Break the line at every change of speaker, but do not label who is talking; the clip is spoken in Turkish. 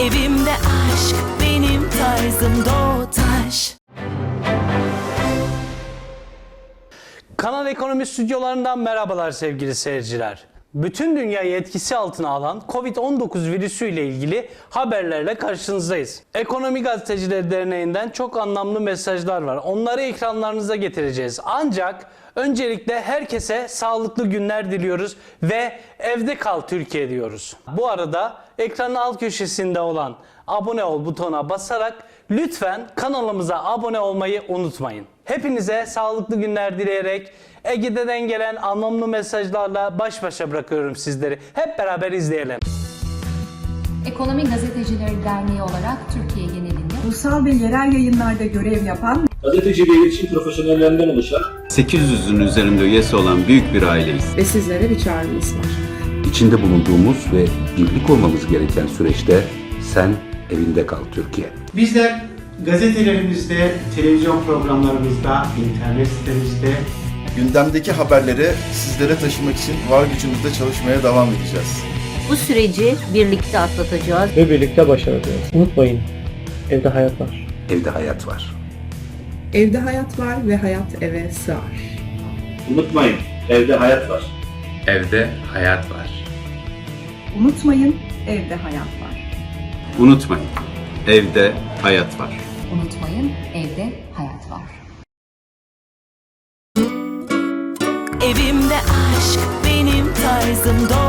Evimde aşk benim tarzım Doğutaş
Kanal Ekonomi stüdyolarından merhabalar sevgili seyirciler. Bütün dünyayı etkisi altına alan Covid-19 virüsüyle ilgili haberlerle karşınızdayız. Ekonomi Gazetecileri Derneği'nden çok anlamlı mesajlar var. Onları ekranlarınıza getireceğiz. Ancak öncelikle herkese sağlıklı günler diliyoruz ve evde kal Türkiye diyoruz. Bu arada ekranın alt köşesinde olan abone ol butonuna basarak lütfen kanalımıza abone olmayı unutmayın. Hepinize sağlıklı günler dileyerek Ege'den gelen anlamlı mesajlarla baş başa bırakıyorum sizleri. Hep beraber izleyelim.
Ekonomi Gazetecileri Derneği olarak Türkiye genelinde
Ulusal ve yerel yayınlarda görev yapan
Gazeteci ve iletişim profesyonellerinden oluşan
800'ün üzerinde üyesi olan büyük bir aileyiz.
ve sizlere bir çağrımız var.
İçinde bulunduğumuz ve birlik olmamız gereken süreçte sen evinde kal Türkiye.
Bizler gazetelerimizde, televizyon programlarımızda, internet sitemizde
Gündemdeki haberleri sizlere taşımak için var gücümüzle çalışmaya devam edeceğiz.
Bu süreci birlikte atlatacağız.
ve birlikte başaracağız. Unutmayın, evde hayat var.
Evde hayat var.
Evde hayat var ve hayat eve sığar.
unutmayın evde hayat var.
Evde hayat var.
unutmayın evde hayat var.
Unutmayın, evde hayat var.
Unutmayın evde hayat var.
Evimde aşk benim tarzım Doğutaş